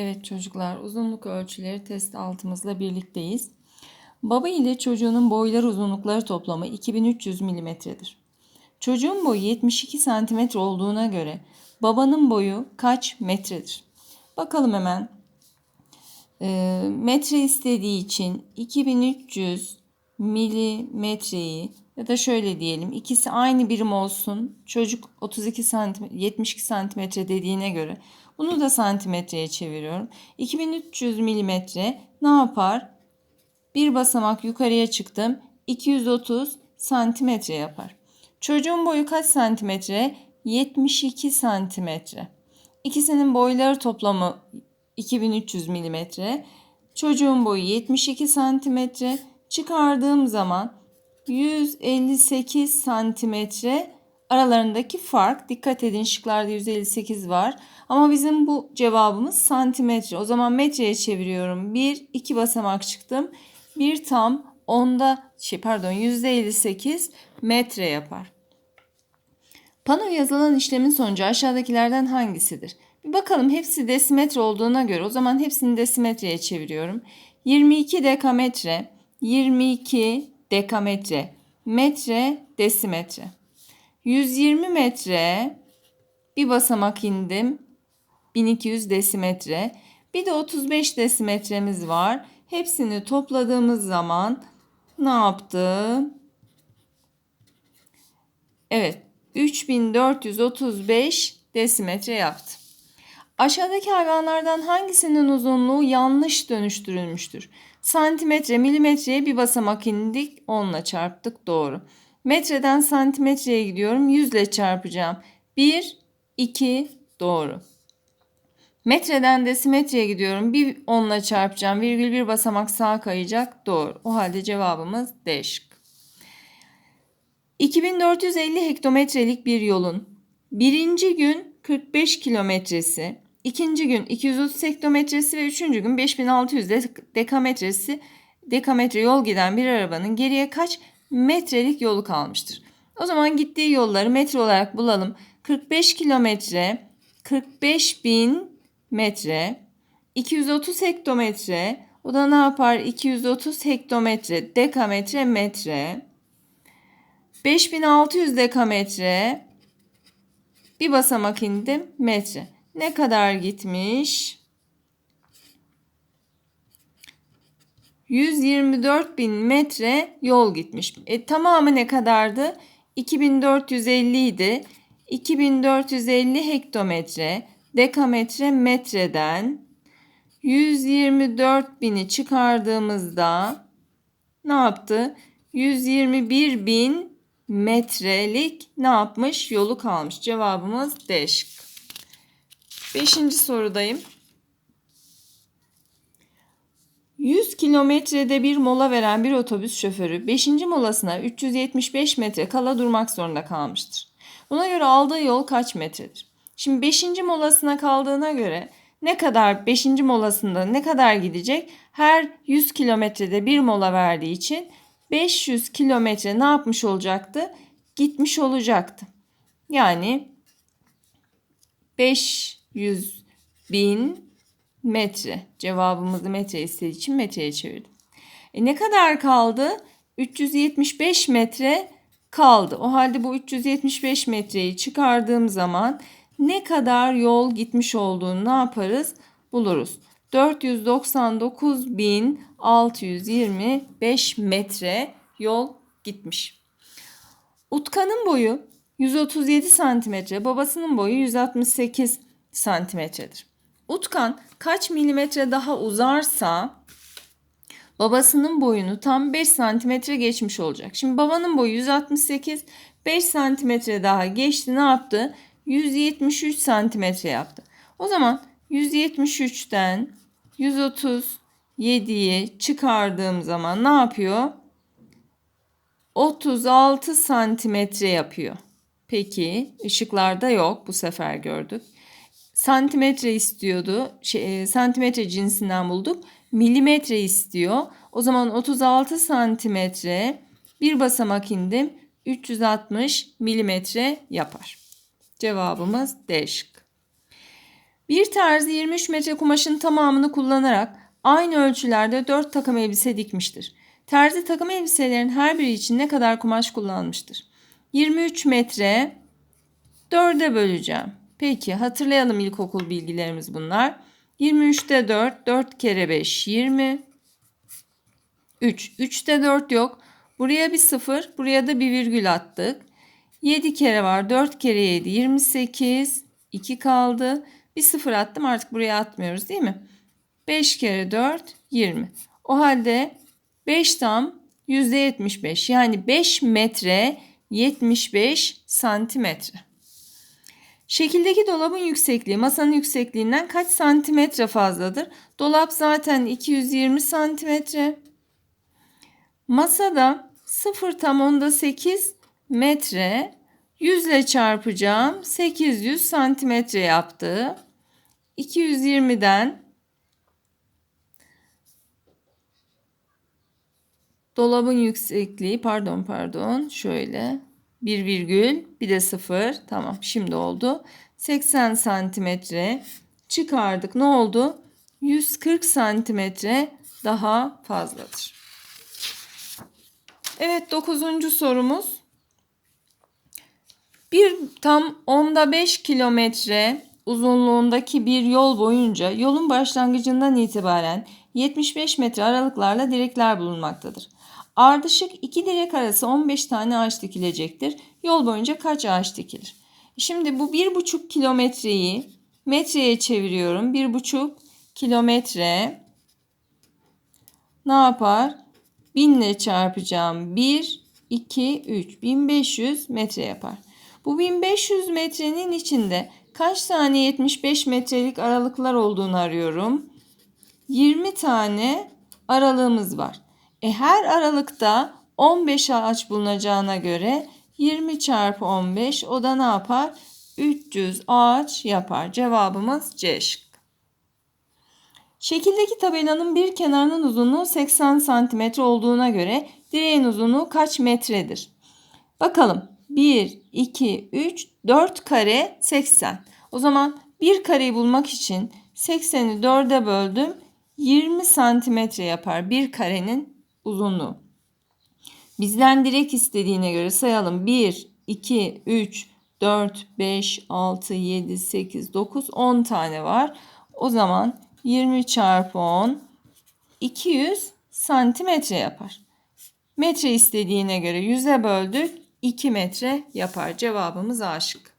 Evet çocuklar uzunluk ölçüleri test altımızla birlikteyiz. Baba ile çocuğunun boyları uzunlukları toplamı 2300 milimetredir. Çocuğun boyu 72 santimetre olduğuna göre babanın boyu kaç metredir? Bakalım hemen. Ee, metre istediği için 2300 milimetreyi ya da şöyle diyelim ikisi aynı birim olsun. Çocuk 32 santimetre 72 santimetre dediğine göre bunu da santimetreye çeviriyorum. 2300 milimetre ne yapar? Bir basamak yukarıya çıktım. 230 santimetre yapar. Çocuğun boyu kaç santimetre? 72 santimetre. İkisinin boyları toplamı 2300 milimetre. Çocuğun boyu 72 santimetre. Çıkardığım zaman 158 santimetre aralarındaki fark. Dikkat edin şıklarda 158 var. Ama bizim bu cevabımız santimetre. O zaman metreye çeviriyorum. 1, 2 basamak çıktım. Bir tam onda şey pardon %58 metre yapar. Pano yazılan işlemin sonucu aşağıdakilerden hangisidir? Bir bakalım hepsi desimetre olduğuna göre o zaman hepsini desimetreye çeviriyorum. 22 dekametre, 22 dekametre, metre, desimetre. 120 metre bir basamak indim. 1200 desimetre. Bir de 35 desimetremiz var. Hepsini topladığımız zaman ne yaptı? Evet, 3435 desimetre yaptı. Aşağıdaki hayvanlardan hangisinin uzunluğu yanlış dönüştürülmüştür? Santimetre, milimetreye bir basamak indik, 10 ile çarptık, doğru. Metreden santimetreye gidiyorum, 100 ile çarpacağım. 1, 2, doğru. Metreden desimetreye gidiyorum. Bir onla çarpacağım. Virgül bir basamak sağa kayacak. Doğru. O halde cevabımız D şık. 2450 hektometrelik bir yolun birinci gün 45 kilometresi, ikinci gün 230 hektometresi ve üçüncü gün 5600 dekametresi dekametre yol giden bir arabanın geriye kaç metrelik yolu kalmıştır? O zaman gittiği yolları metre olarak bulalım. 45 kilometre 45 bin metre. 230 hektometre. O da ne yapar? 230 hektometre, dekametre, metre. 5600 dekametre. Bir basamak indim. Metre. Ne kadar gitmiş? 124 bin metre yol gitmiş. E, tamamı ne kadardı? 2450 idi. 2450 hektometre dekametre metreden 124 bini çıkardığımızda ne yaptı? 121 bin metrelik ne yapmış? Yolu kalmış. Cevabımız D. Beşinci sorudayım. 100 kilometrede bir mola veren bir otobüs şoförü 5. molasına 375 metre kala durmak zorunda kalmıştır. Buna göre aldığı yol kaç metredir? Şimdi 5. molasına kaldığına göre ne kadar 5. molasında ne kadar gidecek? Her 100 kilometrede bir mola verdiği için 500 kilometre ne yapmış olacaktı? Gitmiş olacaktı. Yani 500 bin metre. Cevabımızı metre istediği için metreye çevirdim. E ne kadar kaldı? 375 metre kaldı. O halde bu 375 metreyi çıkardığım zaman ne kadar yol gitmiş olduğunu ne yaparız? Buluruz. 499.625 metre yol gitmiş. Utkan'ın boyu 137 santimetre, babasının boyu 168 santimetredir. Utkan kaç milimetre daha uzarsa babasının boyunu tam 5 santimetre geçmiş olacak. Şimdi babanın boyu 168, 5 santimetre daha geçti ne yaptı? 173 santimetre yaptı. O zaman 173'ten 137'yi çıkardığım zaman ne yapıyor? 36 santimetre yapıyor. Peki ışıklarda yok bu sefer gördük. Santimetre istiyordu. Şey, e, santimetre cinsinden bulduk. Milimetre istiyor. O zaman 36 santimetre bir basamak indim. 360 milimetre yapar. Cevabımız D şık. Bir terzi 23 metre kumaşın tamamını kullanarak aynı ölçülerde 4 takım elbise dikmiştir. Terzi takım elbiselerin her biri için ne kadar kumaş kullanmıştır? 23 metre 4'e böleceğim. Peki hatırlayalım ilkokul bilgilerimiz bunlar. 23'te 4, 4 kere 5, 20. 3, 3'te 4 yok. Buraya bir 0, buraya da bir virgül attık. 7 kere var, 4 kere 7, 28. 2 kaldı. Bir 0 attım artık buraya atmıyoruz değil mi? 5 kere 4, 20. O halde 5 tam %75 yani 5 metre 75 santimetre. Şekildeki dolabın yüksekliği masanın yüksekliğinden kaç santimetre fazladır? Dolap zaten 220 santimetre. Masada 0 tam onda 8 metre 100 ile çarpacağım 800 santimetre yaptı. 220'den dolabın yüksekliği pardon pardon şöyle bir virgül bir de sıfır. Tamam şimdi oldu. 80 santimetre çıkardık. Ne oldu? 140 santimetre daha fazladır. Evet dokuzuncu sorumuz. Bir tam onda 5 kilometre uzunluğundaki bir yol boyunca yolun başlangıcından itibaren 75 metre aralıklarla direkler bulunmaktadır. Ardışık iki direk arası 15 tane ağaç dikilecektir. Yol boyunca kaç ağaç dikilir? Şimdi bu 1,5 kilometreyi metreye çeviriyorum. 1,5 kilometre ne yapar? 1000 ile çarpacağım. 1, 2, 3. 1500 metre yapar. Bu 1500 metrenin içinde kaç tane 75 metrelik aralıklar olduğunu arıyorum. 20 tane aralığımız var. E her aralıkta 15 ağaç bulunacağına göre 20 çarpı 15 o da ne yapar? 300 ağaç yapar. Cevabımız C şıkkı. Şekildeki tabelanın bir kenarının uzunluğu 80 cm olduğuna göre direğin uzunluğu kaç metredir? Bakalım. 1, 2, 3, 4 kare 80. O zaman bir kareyi bulmak için 80'i 4'e böldüm. 20 santimetre yapar bir karenin uzunluğu. Bizden direk istediğine göre sayalım. 1, 2, 3, 4, 5, 6, 7, 8, 9, 10 tane var. O zaman 20 çarpı 10 200 santimetre yapar. Metre istediğine göre 100'e böldük 2 metre yapar. Cevabımız A şıkkı.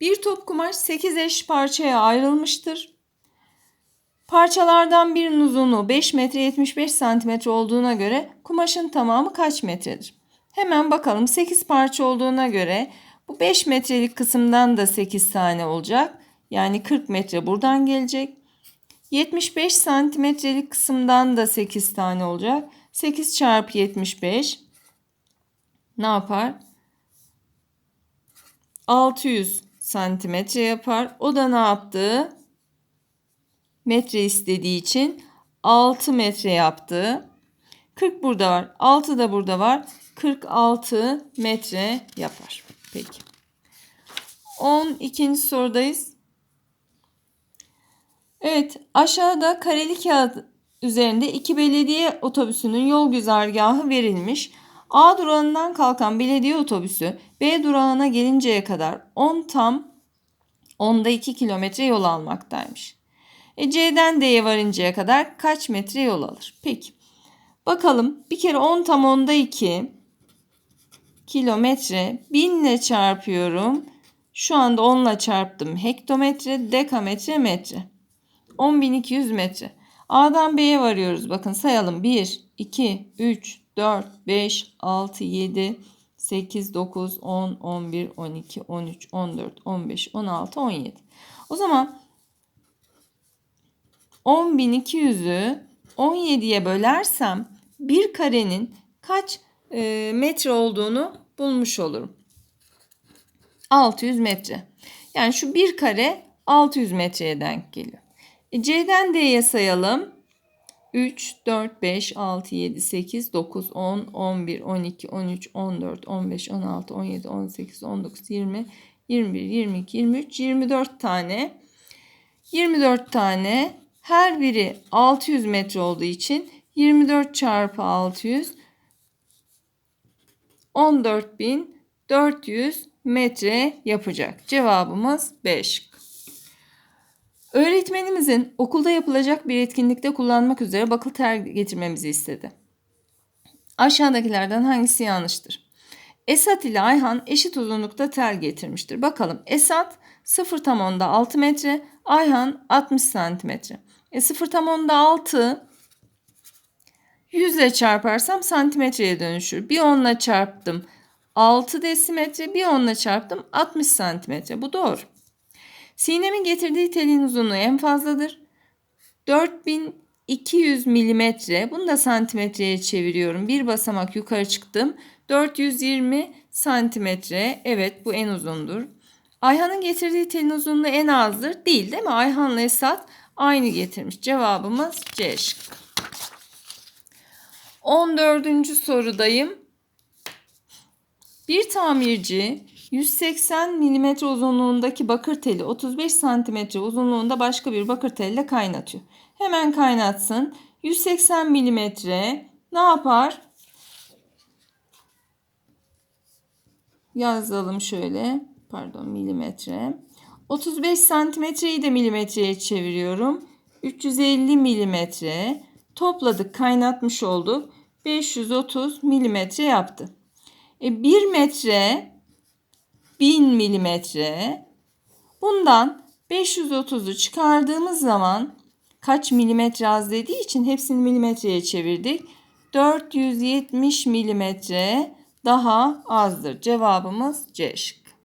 Bir top kumaş 8 eş parçaya ayrılmıştır. Parçalardan birinin uzunluğu 5 metre 75 santimetre olduğuna göre kumaşın tamamı kaç metredir? Hemen bakalım 8 parça olduğuna göre bu 5 metrelik kısımdan da 8 tane olacak. Yani 40 metre buradan gelecek. 75 santimetrelik kısımdan da 8 tane olacak. 8 çarpı 75 ne yapar? 600 santimetre yapar. O da ne yaptı? Metre istediği için 6 metre yaptı. 40 burada var. 6 da burada var. 46 metre yapar. Peki. 12. sorudayız. Evet aşağıda kareli kağıt üzerinde iki belediye otobüsünün yol güzergahı verilmiş. A durağından kalkan belediye otobüsü B durağına gelinceye kadar 10 tam 10'da 2 kilometre yol almaktaymış. E, C'den D'ye varıncaya kadar kaç metre yol alır? Peki. Bakalım bir kere 10 tam 10'da 2 kilometre 1000 ile çarpıyorum. Şu anda 10 ile çarptım. Hektometre, dekametre, metre. 10.200 metre. A'dan B'ye varıyoruz. Bakın sayalım. 1, 2, 3, 4, 5, 6, 7, 8, 9, 10, 11, 12, 13, 14, 15, 16, 17. O zaman 10.200'ü 17'ye bölersem bir karenin kaç e, metre olduğunu bulmuş olurum. 600 metre. Yani şu bir kare 600 metreye denk geliyor. E, C'den D'ye sayalım. 3, 4, 5, 6, 7, 8, 9, 10, 11, 12, 13, 14, 15, 16, 17, 18, 19, 20, 21, 22, 23, 24 tane 24 tane her biri 600 metre olduğu için 24 çarpı 600 14.400 metre yapacak. Cevabımız 5. Öğretmenimizin okulda yapılacak bir etkinlikte kullanmak üzere bakıl ter getirmemizi istedi. Aşağıdakilerden hangisi yanlıştır? Esat ile Ayhan eşit uzunlukta tel getirmiştir. Bakalım Esat 0 tam onda 6 metre, Ayhan 60 santimetre. E 0 tam onda 6 100 ile çarparsam santimetreye dönüşür. Bir 10 ile çarptım 6 desimetre, bir 10 ile çarptım 60 santimetre. Bu doğru. Sinem'in getirdiği telin uzunluğu en fazladır. 4200 milimetre. Bunu da santimetreye çeviriyorum. Bir basamak yukarı çıktım. 420 santimetre. Evet bu en uzundur. Ayhan'ın getirdiği telin uzunluğu en azdır. Değil değil mi? Ayhan'la Esat aynı getirmiş. Cevabımız C şıkkı. 14. sorudayım. Bir tamirci 180 mm uzunluğundaki bakır teli 35 cm uzunluğunda başka bir bakır telle kaynatıyor. Hemen kaynatsın. 180 mm ne yapar? Yazalım şöyle. Pardon milimetre. 35 santimetreyi de milimetreye çeviriyorum. 350 milimetre. Topladık kaynatmış olduk. 530 milimetre yaptı. E, 1 metre 1000 milimetre. Bundan 530'u çıkardığımız zaman kaç milimetre az dediği için hepsini milimetreye çevirdik. 470 milimetre daha azdır. Cevabımız C şıkkı.